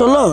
চলো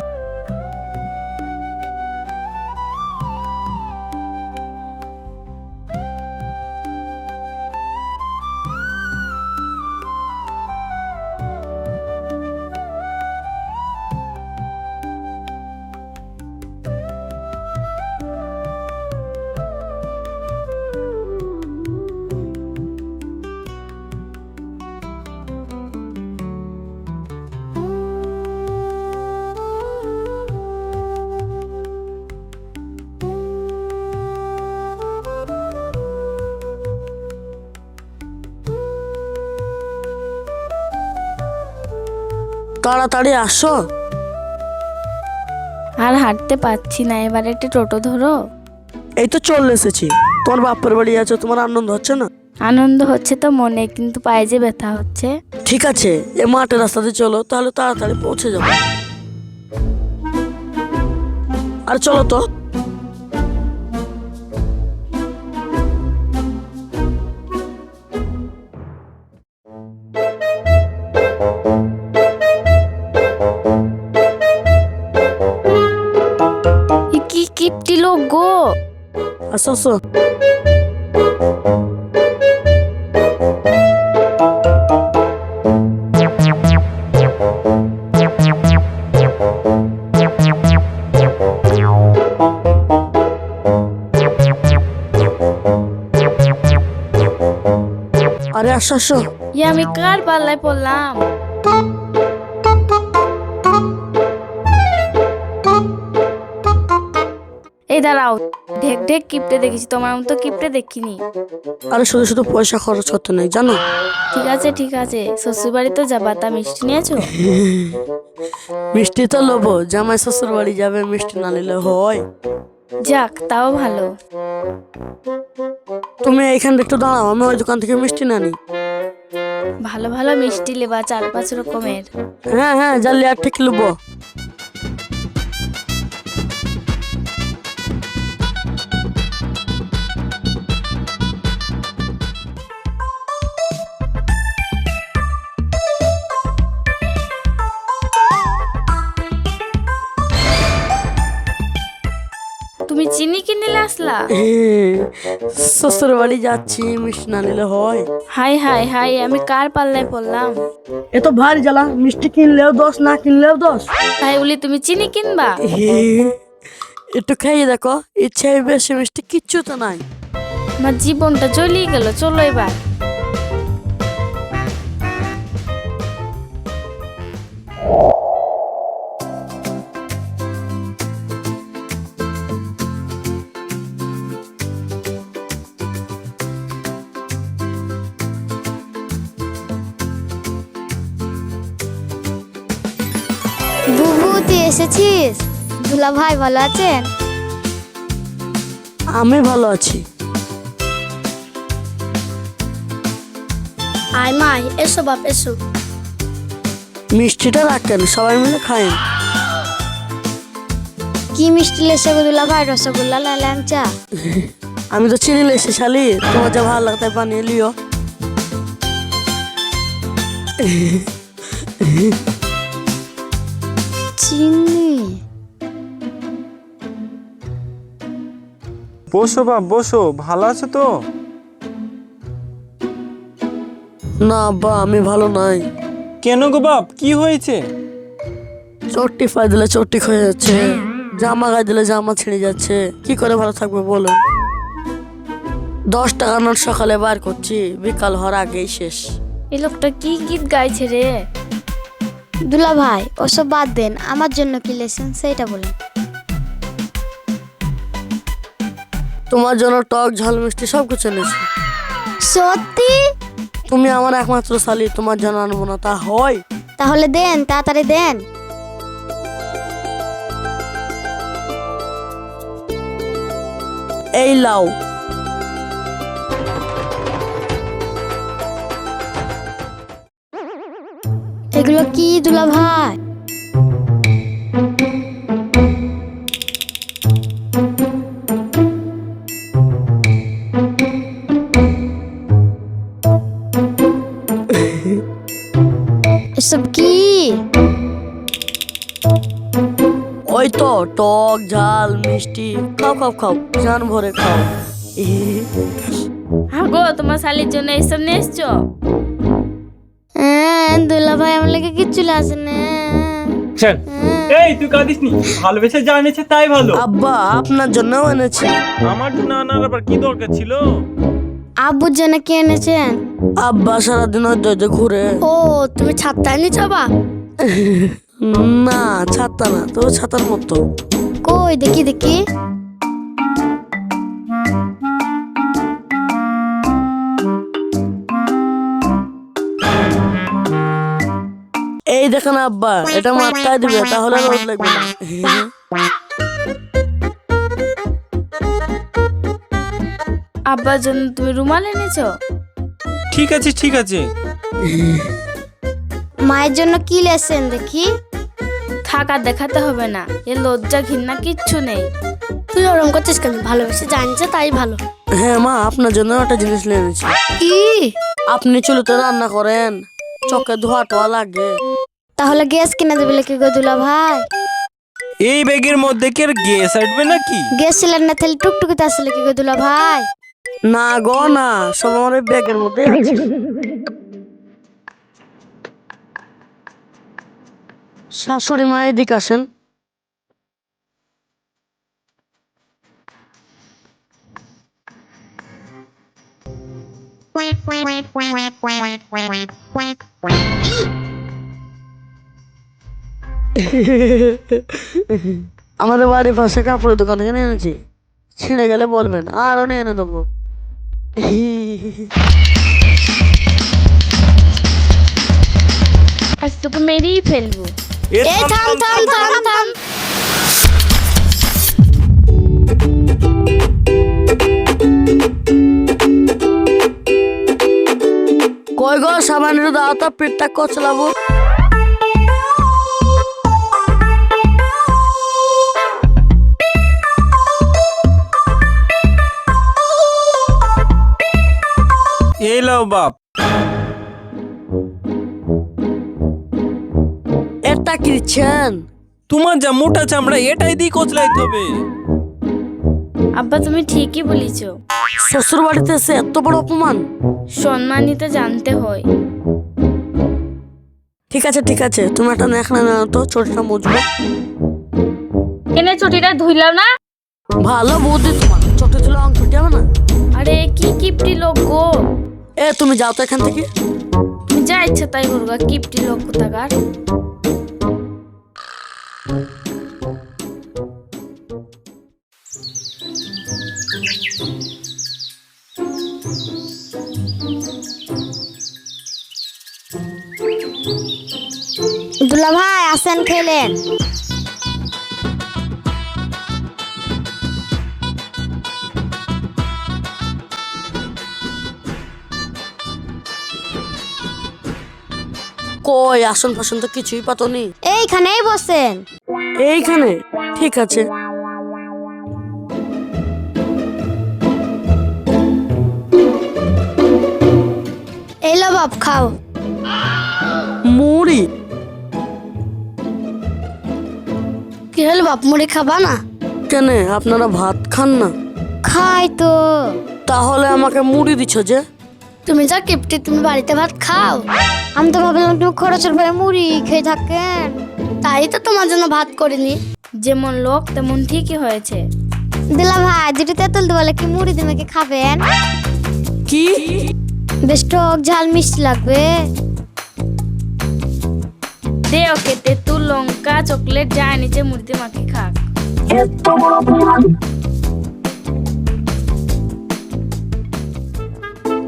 তাড়াতাড়ি আসো। আর হাঁটতে পারছি না এবার একটা টোটো ধরো। এই তো চলে এসেছি। তোমার বাপের বাড়ি আছো তোমার আনন্দ হচ্ছে না? আনন্দ হচ্ছে তো মনে কিন্তু পায়ে যে ব্যথা হচ্ছে। ঠিক আছে এ মাঠের রাস্তাতে চলো তাহলে তাড়াতাড়ি পৌঁছে যাব। আর চলো তো। আসো আসো আরে আসো আসো। আমি কার পাল্লায় পড়লাম? এই দাঁড়াও। ঢেক ঢেক কিপটে দেখেছি তোমার মতো কিপটে দেখিনি। আরে শুধু শুধু পয়সা খরচ করতে নেই জানো? ঠিক আছে ঠিক আছে। শ্বশুর বাড়ি তো যাবা তা মিষ্টি নিয়েছো? মিষ্টি তো লোবো জামাই শ্বশুর বাড়ি যাবে মিষ্টি না নিলে হয়। যাক তাও ভালো। তুমি এইখানে একটু দাঁড়াও আমি ওই দোকান থেকে মিষ্টি না নিই। ভালো ভালো মিষ্টি লেবা চার পাঁচ রকমের। হ্যাঁ হ্যাঁ জানলে আর ঠিক লুবো। শ্বশুর বাড়ি যাচ্ছি মিষ্টি না নিলে হয়। হাই হাই হাই আমি কার পাল্লায় পড়লাম? এ তো ভারী জ্বালা মিষ্টি কিনলেও দোষ না কিনলেও দোষ। তাই বলি তুমি চিনি কিনবা? একটু খেয়ে দেখো ইচ্ছে বেশি মিষ্টি কিচ্ছু তো নাই। আমার জীবনটা চলেই গেল চলো এবার। এসেছিস? দুলা ভাই ভালো আছেন? আমি ভালো আছি। আয় মাই এসো বাপ এসো। মিষ্টিটা রাখেন সবাই মিলে খায়েন কি মিষ্টি লেসে গো দুলা ভাই রসগোল্লা না ল্যাংচা? আমি তো চিনি লেছি শালি। তোমার যা ভালো লাগতে বানিয়ে লিও। বসো বাপ বসো ভালো আছো তো? না বা আমি ভালো নাই। কেন গো বাপ কি হয়েছে? চট্টি ফাই দিলে চট্টি হয়ে যাচ্ছে জামা গায়ে দিলে জামা ছিঁড়ে যাচ্ছে কি করে ভালো থাকবে বলো? দশ টাকা নোট সকালে বার করছি বিকাল হওয়ার আগেই শেষ। এই লোকটা কি গীত গাইছে রে? দুলা ভাই ওসব বাদ দেন আমার জন্য কি লেসেন সেইটা বলেন। তোমার জন্য টক ঝাল মিষ্টি সব কিছু এনেছি। সত্যি? তুমি আমার একমাত্র শালি তোমার জন্য আনব না। তা হয়। তাহলে দেন তাড়াতাড়ি দেন। এই লাও। এগুলো কি দুলা ভাই এসব কি? ওই তো টক ঝাল মিষ্টি। খাও খাও খাও জান ভরে খাও। হাগো তোমার শালির জন্য এইসব নিয়ে এসছো? হ্যাঁ দুলা ভাই আমার লাগে কিচ্ছু আসে না। এই তুই কাঁদিস নি ভালোবেসে যা এনেছে তাই ভালো। আব্বা আপনার জন্যও এনেছি। আমার জন্য আনার আবার কি দরকার ছিল? আব্বুর জন্য কি এনেছেন? আব্বা সারাদিন দইতে ঘুরে। ও তুমি ছাত্তা এনেছো বা না ছাতা না তবে ছাতার মতো। কই দেখি দেখি। এই দেখেন আব্বা এটা মাথায় দিবে তাহলে রোদ লাগবে না। আব্বার জন্য তুমি রুমাল এনেছো? ঠিক আছে ঠিক আছে। মায়ের জন্য কি লেসেন দেখি? থাক দেখাতে হবে না এ লজ্জা ঘৃণা কিচ্ছু নেই। তুই ওরম করছিস কেন? ভালোবেসে জানছে তাই ভালো। হ্যাঁ মা আপনার জন্য একটা জিনিস নিয়ে এনেছি। কি? আপনি চুলোতে রান্না করেন চকে ধোয়া টোয়া লাগে। তাহলে গ্যাস কিনে দেবে কি গো দুলা ভাই? এই ব্যাগের মধ্যে কি আর গ্যাস আসবে নাকি? গ্যাস সিলিন্ডার তাহলে টুকটুকিতে আসলে কি গো দুলা ভাই? না গো না, সব আমার ব্যাগের মধ্যে। শাশুড়ি মা এদিকে আসেন। আমাদের বাড়ির পাশে কাপড়ের দোকান এনেছি। ছিঁড়ে গেলে বলবেন, আরও নিয়ে এনে দেবো। আজ তোকে মেরেই ফেলব। এ এই থাম থাম থাম থাম কই গো সামান্য দাও তো পেটটা কচলাবো? লাও বাপ এটা কি তোমার যা মোটা চামড়া এটাই দিয়ে কচলাইতে হবে। আব্বা তুমি ঠিকই বলেছ। শ্বশুর বাড়িতে এসে এত বড় অপমান। সম্মান নিতে জানতে হয়। ঠিক আছে ঠিক আছে তুমি একটা নেখনা নাও তো চটিটা মুছবো। এনে চটিটা ধুইলাম না? ভালো বুদ্ধি তোমার চটি দিলে অঙ্ক না। আরে কি কিপটি লোক গো। এ তুমি যাও তো এখান থেকে। তুমি যা ইচ্ছা তাই করবা কিপটি লোক কোথাকার? দুলা ভাই আসেন খেলেন। কই আসন ফাসন তো কিছুই পাতনি এইখানেই বসেন। এইখানে? ঠিক আছে। এলো বাপ খাও। মুড়ি? কি হলো বাপ মুড়ি খাবা না? কেন আপনারা ভাত খান না? খাই তো। তাহলে আমাকে মুড়ি দিচ্ছ যে। তুমি যা কিপটি তুমি বাড়িতে ভাত খাও। আমি তো ভাবলাম তুমি খরচের ভয়ে মুড়ি খেয়ে থাকেন। তাই তো তোমার জন্য ভাত করিনি। যেমন লোক তেমন ঠিকই হয়েছে। দিলা ভাই দুটি তেঁতুল বলে কি মুড়ি দিবে কি খাবেন? কি? বেশ টক ঝাল মিষ্টি লাগবে। দে ওকে তেঁতুল লঙ্কা চকলেট যা নিচে মুড়িতে মাখি খাক।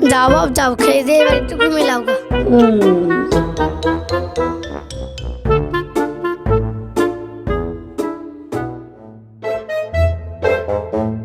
दावा अब जाओ खरीदे तुमको मिलाऊँगा Thank.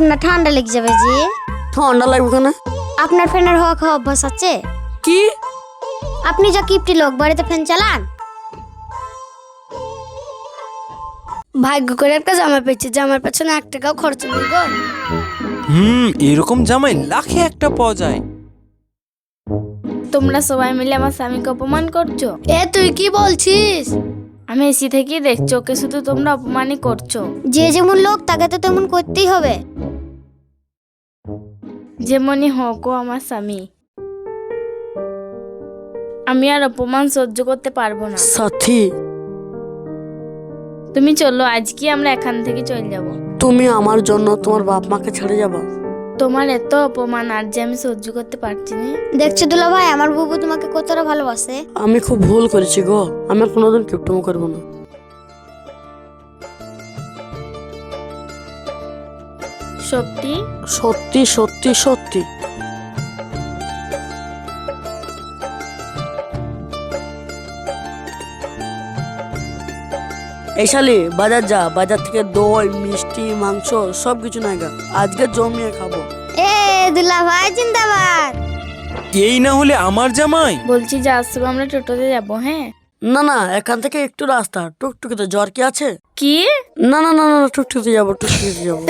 আপনার ঠান্ডা লেগে যাবে জি। ঠান্ডা লাগবে কেন? আপনার ফ্যানের হওয়া খাওয়া অভ্যাস আছে? কি? আপনি যা কিপটি লোক বাড়িতে ফ্যান চালান। ভাগ্য করে একটা জামা পেয়েছে জামার পেছনে এক টাকাও খরচ নেই গো। হুম এরকম জামাই লাখে একটা পাওয়া যায়। তোমরা সবাই মিলে আমার স্বামীকে অপমান করছ? এ তুই কি বলছিস? আমি এসি থেকেই দেখছ ওকে শুধু তোমরা অপমানই করছ। যে যেমন লোক তাকে তো তেমন করতেই হবে। যেমনই হোক ও আমার স্বামী। আমি আর অপমান সহ্য করতে পারব না। সাথী। তুমি চলো আজকে আমরা এখান থেকে চলে যাব। তুমি আমার জন্য তোমার বাপ মাকে ছেড়ে যাবা। তোমার এত অপমান আর যে আমি সহ্য করতে পারছি না। দেখছ দুলা ভাই আমার বুবু তোমাকে কতটা ভালোবাসে। আমি খুব ভুল করেছি গো। আমি আর কোনোদিন কিপটমো করব না। সত্যি? সত্যি সত্যি সত্যি। এই শালি বাজার যা বাজার থেকে দই মিষ্টি মাংস সব কিছু নাই গা। আজকে জমিয়ে খাব। এ দুলা ভাই জিন্দাবাদ। এই না হলে আমার জামাই? বলছি যে আজ সব আমরা টোটোতে যাব হ্যাঁ? না না এখান থেকে একটু রাস্তা। টুকটুকিতে জ্বর কি আছে? কি? না না না না না, টুকটুকিতে যাব টুকটুকিতে যাব।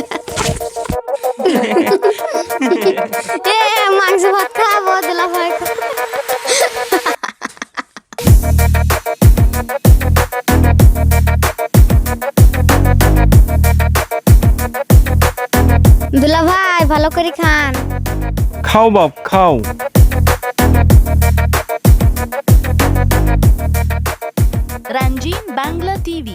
এ মাংস ভাত খাব দুলা ভাই দুলা ভাই ভালো করে খান। খাও বাপ খাও। Ranjin Bangla TV